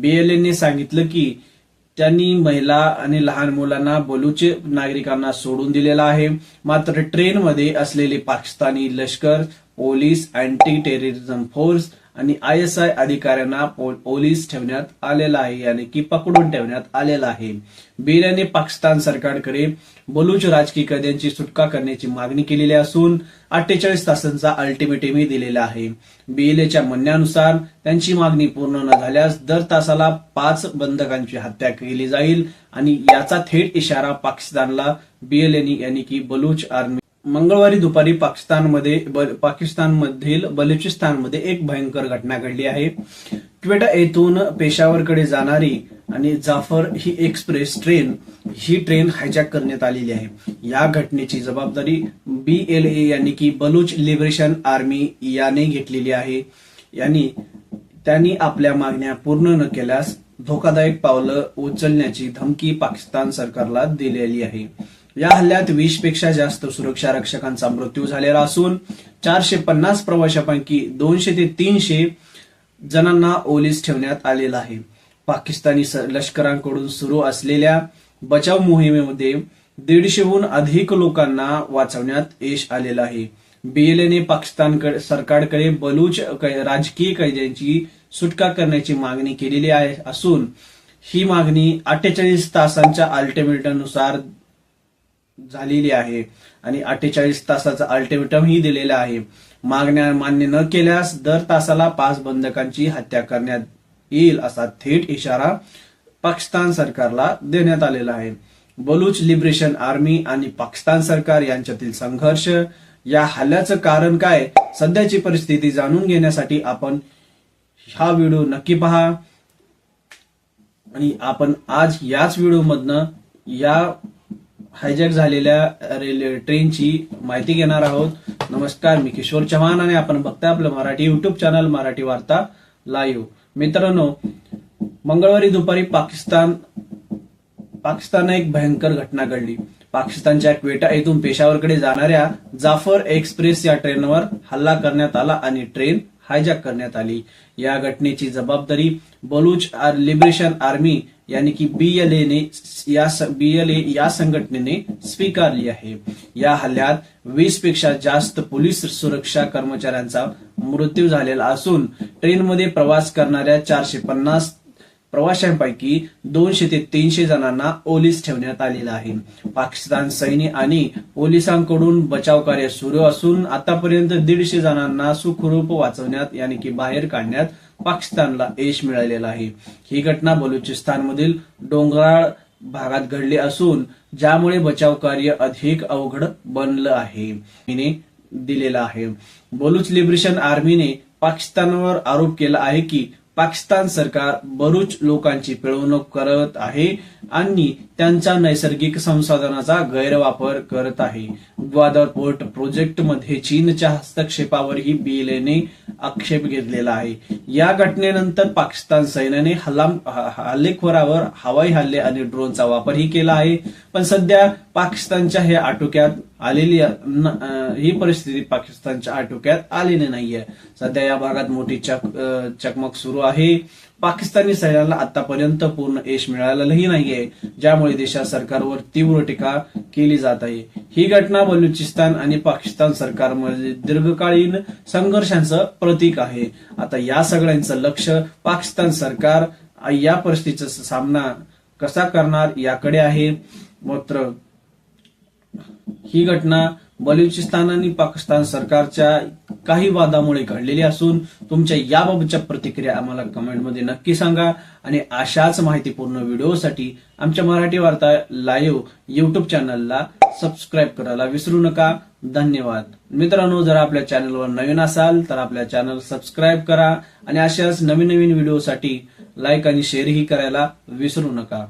बीएलएने सांगितलं की त्यांनी महिला आणि लहान मुलांना बलुच नागरिकांना सोडून दिलेला आहे. मात्र ट्रेनमध्ये असलेले पाकिस्तानी लष्कर पोलीस अँटी टेररिझम फोर्स आणि आय एस आय अधिकाऱ्यांना पो- पोलीस ठेवण्यात आलेला आहे याने की पकडून ठेवण्यात आलेला आहे. बीएलएने पाकिस्तान सरकारकडे बलूच राजकीय कैद्यांची सुटका करण्याची मागणी केलेली असून अठ्ठेचाळीस तासांचा अल्टिमेटमही दिलेला आहे. बीएलएच्या म्हणण्यानुसार त्यांची मागणी पूर्ण न झाल्यास दर तासाला पाच बंधकांची हत्या केली जाईल आणि याचा थेट इशारा पाकिस्तानला बीएलएनी यांनी की बलूच आर्मी मंगळवारी दुपारी पाकिस्तानमध्ये पाकिस्तानमधील बलुचिस्तानमध्ये एक भयंकर घटना घडली आहे. क्वेटा येथून पेशावरकडे जाणारी आणि जाफर ही एक्सप्रेस ट्रेन ही ट्रेन हायजॅक करण्यात आलेली आहे. या घटनेची जबाबदारी बी एल ए यांनी की बलूच लिबरेशन आर्मी याने घेतलेली आहे. यांनी त्यांनी आपल्या मागण्या पूर्ण न केल्यास धोकादायक पावलं उचलण्याची धमकी पाकिस्तान सरकारला दिलेली आहे. या हल्ल्यात वीसपेक्षा जास्त सुरक्षा रक्षकांचा मृत्यू झालेला असून चारशे पन्नास प्रवाशांपैकी दोनशे ते तीनशे जणांना ओलीस ठेवण्यात आलेला आहे. पाकिस्तानी लष्करांकडून सुरू असलेल्या बचाव मोहिमेमध्ये दीडशेहून अधिक लोकांना वाचवण्यात यश आलेलं आहे. बीएलएने पाकिस्तान सरकारकडे बलूच राजकीय कैद्यांची सुटका करण्याची मागणी केलेली आहे असून ही मागणी अठ्ठेचाळीस तासांच्या अल्टिमेटनुसार झालेली आहे. आणि अठ्ठेचाळीस तासाचा अल्टिमेटम ही दिलेला आहे. मागण्या मान्य न केल्यास दर तासाला पाच बंधकांची हत्या करण्यात येईल असा थेट इशारा पाकिस्तान सरकारला देण्यात आलेला आहे. बलूच लिबरेशन आर्मी आणि पाकिस्तान सरकार यांच्यातील संघर्ष या हल्ल्याचं कारण काय सध्याची परिस्थिती जाणून घेण्यासाठी आपण हा व्हिडिओ नक्की पहा. आणि आपण आज याच व्हिडिओमधनं या हायजॅक झालेल्या रेल्वे ट्रेनची माहिती घेणार आहोत. नमस्कार मी किशोर चव्हाण आणि आपण बघताय आपलं मराठी युट्यूब चॅनल मराठी वार्ता लाईव्ह मित्रांनो मंगळवारी दुपारी पाकिस्तान पाकिस्तानने एक भयंकर घटना घडली. पाकिस्तानच्या क्वेटा येथून पेशावरकडे जाणाऱ्या जाफर एक्सप्रेस या ट्रेनवर हल्ला करण्यात आला आणि ट्रेन हायजॅक करण्यात आली. या घटनेची जबाबदारी बलूच आर- लिबरेशन आर्मी यानी की बीएलए ने या बीएलए या संघटनेने स्वीकारली आहे. या हल्ल्यात वीसपेक्षा जास्त पोलीस सुरक्षा कर्मचाऱ्यांचा मृत्यू झालेला असून ट्रेनमध्ये प्रवास करणाऱ्या चारशे पन्नास प्रवाशांपैकी दोनशे ते तीनशे जणांना ओलीस ठेवण्यात आलेला आहे. पाकिस्तान सैन्य आणि पोलिसांकडून बचाव कार्य सुरू असून आतापर्यंत दीडशे जणांना सुखरूप वाचवण्यात यानी की बाहेर काढण्यात पाकिस्तानला यश मिळालेलं आहे. ही घटना बलुचिस्तानमधील डोंगराळ भागात घडली असून ज्यामुळे बचाव कार्य अधिक अवघड बनलं आहे. दिलेला आहे. बलूच लिबरेशन आर्मीने पाकिस्तानवर आरोप केला आहे की पाकिस्तान सरकार बरूच लोकांची पिळवणूक करत आहे. आणि त्यांच्या नैसर्गिक संसाधनाचा गैरवापर करत आहे. ग्वादर पोर्ट प्रोजेक्टमध्ये चीनच्या हस्तक्षेपावरही बीएलएने आक्षेप घेतलेला आहे. या घटनेनंतर पाकिस्तान सैन्याने हल्ला हल्लेखोरावर हवाई हल्ले आणि ड्रोनचा वापरही केला आहे. पण सध्या पाकिस्तानच्या हे आटोक्यात आलेली ही परिस्थिती पाकिस्तानच्या आटोक्यात आलेली नाहीये. सध्या या भागात मोठी चक चकमक सुरू आहे. पाकिस्तानी सैन्याला आतापर्यंत पूर्ण यश मिळालेलंही नाहीये. ज्यामुळे देशात सरकारवर तीव्र टीका केली जात आहे. ही घटना बलुचिस्तान आणि पाकिस्तान सरकारमध्ये दीर्घकालीन संघर्षांचं प्रतीक आहे. आता या सगळ्यांचं लक्ष पाकिस्तान सरकार या परिस्थितीचा सामना कसा करणार याकडे आहे. मात्र ही घटना बलुचिस्तान आणि पाकिस्तान सरकारच्या काही वादामुळे घडलेली असून तुमच्या याबाबतच्या प्रतिक्रिया आम्हाला कमेंटमध्ये नक्की सांगा. आणि अशाच माहितीपूर्ण व्हिडिओसाठी आमच्या मराठी वार्ता लाईव्ह युट्यूब चॅनलला सबस्क्राईब करायला विसरू नका. धन्यवाद. मित्रांनो जर आपल्या चॅनलवर नवीन असाल तर आपल्या चॅनल सबस्क्राईब करा आणि अशाच नवीन नवीन व्हिडिओसाठी लाईक आणि शेअरही करायला विसरू नका.